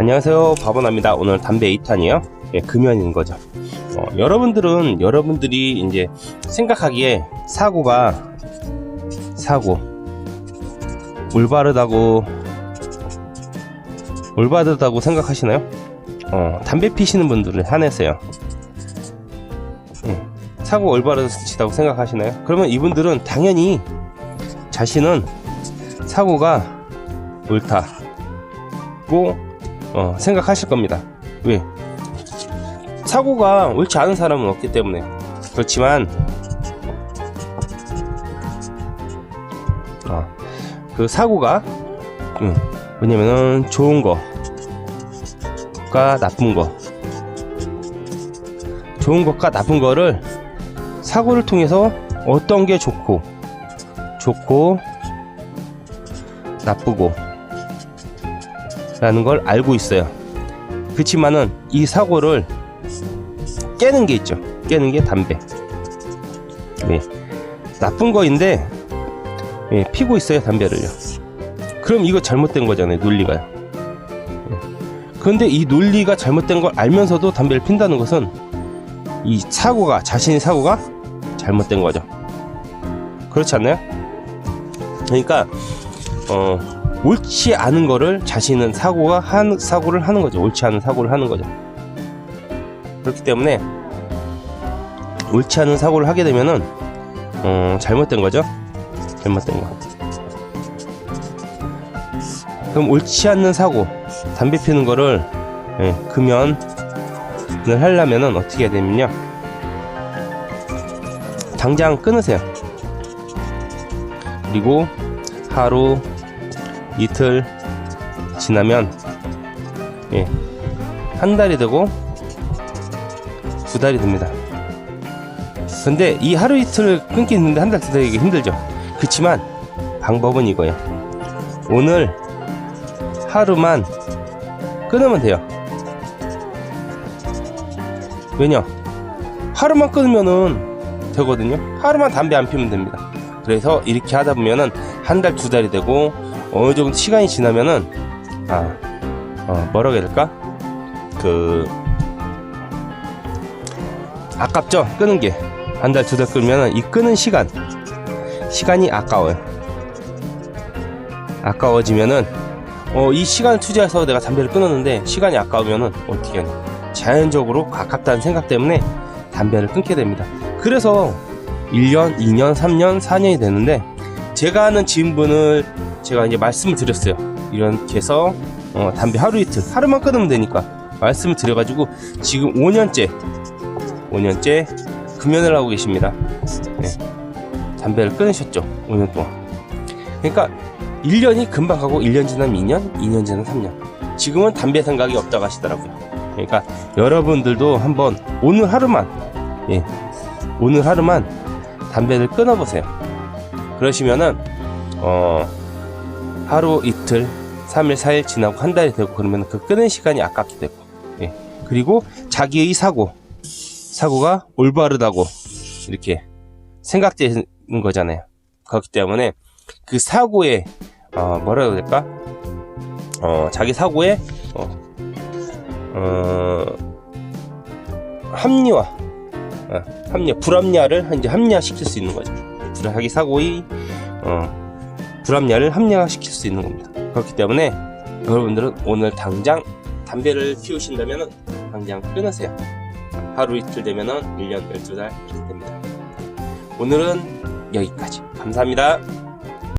안녕하세요. 바보나입니다. 오늘 담배 2탄이에요? 예, 금연인 거죠. 어, 여러분들은 여러분들이 이제 생각하기에 사고가 사고. 올바르다고 올바르다고 생각하시나요? 어, 담배 피시는 분들을 한해서요. 음, 사고 올바르시다고 생각하시나요? 그러면 이분들은 당연히 자신은 사고가 옳다고 어, 생각하실 겁니다. 왜? 사고가 옳지 않은 사람은 없기 때문에. 그렇지만, 어, 그 사고가, 음, 왜냐면은 좋은 거가 나쁜 거. 좋은 것과 나쁜 거를 사고를 통해서 어떤 게 좋고, 좋고, 나쁘고, 라는 걸 알고 있어요. 그치만은 이 사고를 깨는 게 있죠. 깨는 게 담배. 예. 나쁜 거인데 예, 피고 있어요 담배를요. 그럼 이거 잘못된 거잖아요 논리가요. 예. 그런데 이 논리가 잘못된 걸 알면서도 담배를 핀다는 것은 이 사고가 자신의 사고가 잘못된 거죠. 그렇지 않나요? 그러니까 어. 옳지 않은 거를 자신은 사고가 한 사고를 하는 거죠. 옳지 않은 사고를 하는 거죠. 그렇기 때문에 옳지 않은 사고를 하게 되면은 어, 잘못된 거죠. 잘못된 거. 그럼 옳지 않는 사고, 담배 피는 거를 예, 금연을 하려면은 어떻게 해야 되면요. 당장 끊으세요. 그리고 하루 이틀 지나면 예, 한 달이 되고 두 달이 됩니다. 근데 이 하루 이틀 끊기는데 한 달 두 달이 힘들죠. 그렇지만 방법은 이거예요. 오늘 하루만 끊으면 돼요. 왜냐? 하루만 끊으면은 되거든요. 하루만 담배 안 피우면 됩니다. 그래서 이렇게 하다 보면은 한 달 두 달이 되고 어느 정도 시간이 지나면은 아 어, 뭐라고 해야 될까? 그 아깝죠? 끄는 게. 한 달 두달 끌면은 이 끄는 시간 시간이 아까워요. 아까워지면은 어, 이 시간을 투자해서 내가 담배를 끊었는데 시간이 아까우면은 어떻게 하냐 자연적으로 아깝다는 생각 때문에 담배를 끊게 됩니다. 그래서 1년, 2년, 3년, 4년이 되는데 제가 아는 지인분을 제가 이제 말씀을 드렸어요. 이렇게 해서 어, 담배 하루 이틀 하루만 끊으면 되니까 말씀을 드려가지고 지금 5년째 5년째 금연을 하고 계십니다. 네. 담배를 끊으셨죠. 5년 동안. 그러니까 1년이 금방 가고 1년 지나면 2년, 2년 지나면 3년. 지금은 담배 생각이 없다고 하시더라고요. 그러니까 여러분들도 한번 오늘 하루만 예, 오늘 하루만 담배를 끊어보세요. 그러시면은 어 하루 이틀 3일 4일 지나고 한 달이 되고 그러면 그 끄는 시간이 아깝게 되고 예. 그리고 자기의 사고 사고가 올바르다고 이렇게 생각되는 거잖아요. 그렇기 때문에 그 사고에 어 뭐라 해야 될까? 어 자기 사고에 어, 어 합리화 어, 합리화 불합리화를 이제 합리화시킬 수 있는 거죠. 자기 사고의 어 불합리화를 합리화시킬 수 있는 겁니다. 그렇기 때문에 여러분들은 오늘 당장 담배를 피우신다면 당장 끊으세요. 하루 이틀 되면 1년 12달 이렇게 됩니다. 오늘은 여기까지. 감사합니다.